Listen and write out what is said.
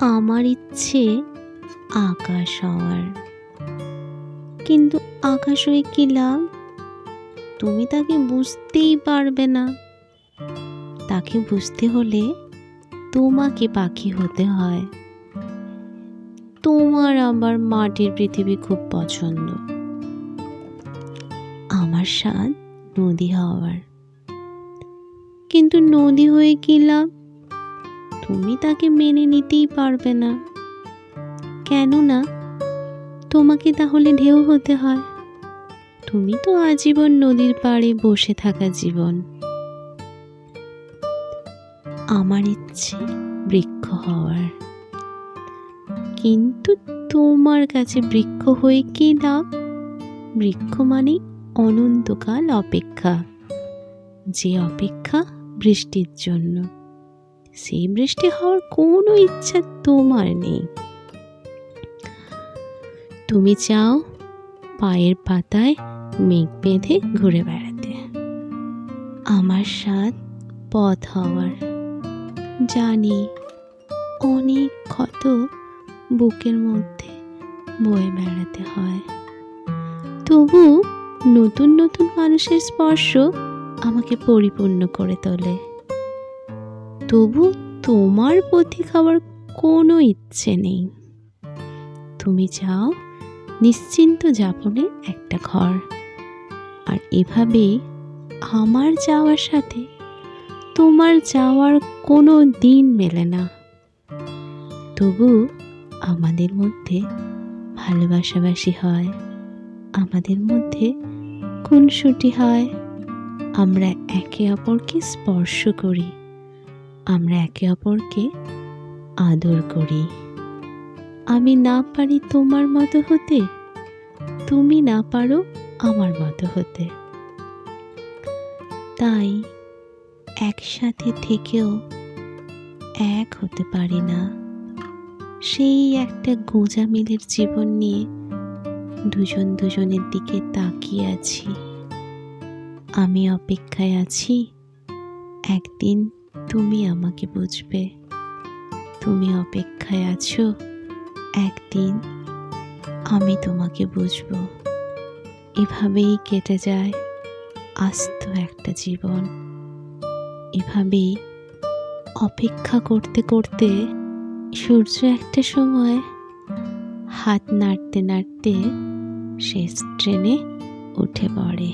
আমার ইচ্ছে আকাশ হওয়ার। কিন্তু আকাশ হয়ে কি লাভ? তুমি তাকে বুঝতেই পারবে না। তাকে বুঝতে হলে তোমাকে পাখি হতে হয়। তোমার আবার মাটির পৃথিবী খুব পছন্দ। আমার স্বাদ নদী হওয়ার। কিন্তু নদী হয়ে কি লাভ? তুমি তাকে মেনে নিতেই পারবে না। কেননা, তোমাকে তাহলে ঢেউ হতে হয়। তুমি তো আজীবন নদীর পাড়ে বসে থাকা জীবন। আমার ইচ্ছে বৃক্ষ হওয়ার। কিন্তু তোমার কাছে বৃক্ষ হয়ে কি লাভ? বৃক্ষ মানে অনন্তকাল অপেক্ষা। যে অপেক্ষা বৃষ্টির জন্য। সেই বৃষ্টি হওয়ার কোনো ইচ্ছা তোমার নেই। তুমি চাও পায়ের পাতায় মেঘ বেঁধে ঘুরে বেড়াতে। আমার স্বাদ পথ হওয়ার। জানি অনেক ক্ষত বুকের মধ্যে বয়ে বেড়াতে হয়। তবু নতুন নতুন মানুষের স্পর্শ আমাকে পরিপূর্ণ করে তোলে। তবু তোমার পথি খাওয়ার কোনো ইচ্ছে নেই। তুমি চাও নিশ্চিন্ত যাপনে একটা ঘর। আর এভাবেই আমার যাওয়ার সাথে তোমার যাওয়ার কোনো দিন মেলে না। তবু আমাদের মধ্যে ভালোবাসাবাসি হয়। আমাদের মধ্যে খুনসুটি হয়। আমরা একে অপরকে স্পর্শ করি। আমরা একে অপরকে আদর করি। আমি না পারি তোমার মতো হতে, তুমি না পারো আমার মতো হতে। তাই একসাথে থেকেও এক হতে পারি না। সেই একটা গোঁজা মিলের জীবন নিয়ে দুজন দুজনের দিকে তাকিয়ে আছি। আমি অপেক্ষায় আছি একদিন তুমি আমাকে বুঝবে। তুমি অপেক্ষায় আছো। একদিন আমি তোমাকে বুঝব। এভাবেই কেটে যায় আস্ত একটা জীবন। এভাবেই অপেক্ষা করতে করতে সূর্য একটা সময় হাত নাড়তে নাড়তে শেষ ট্রেনে উঠে পড়ে।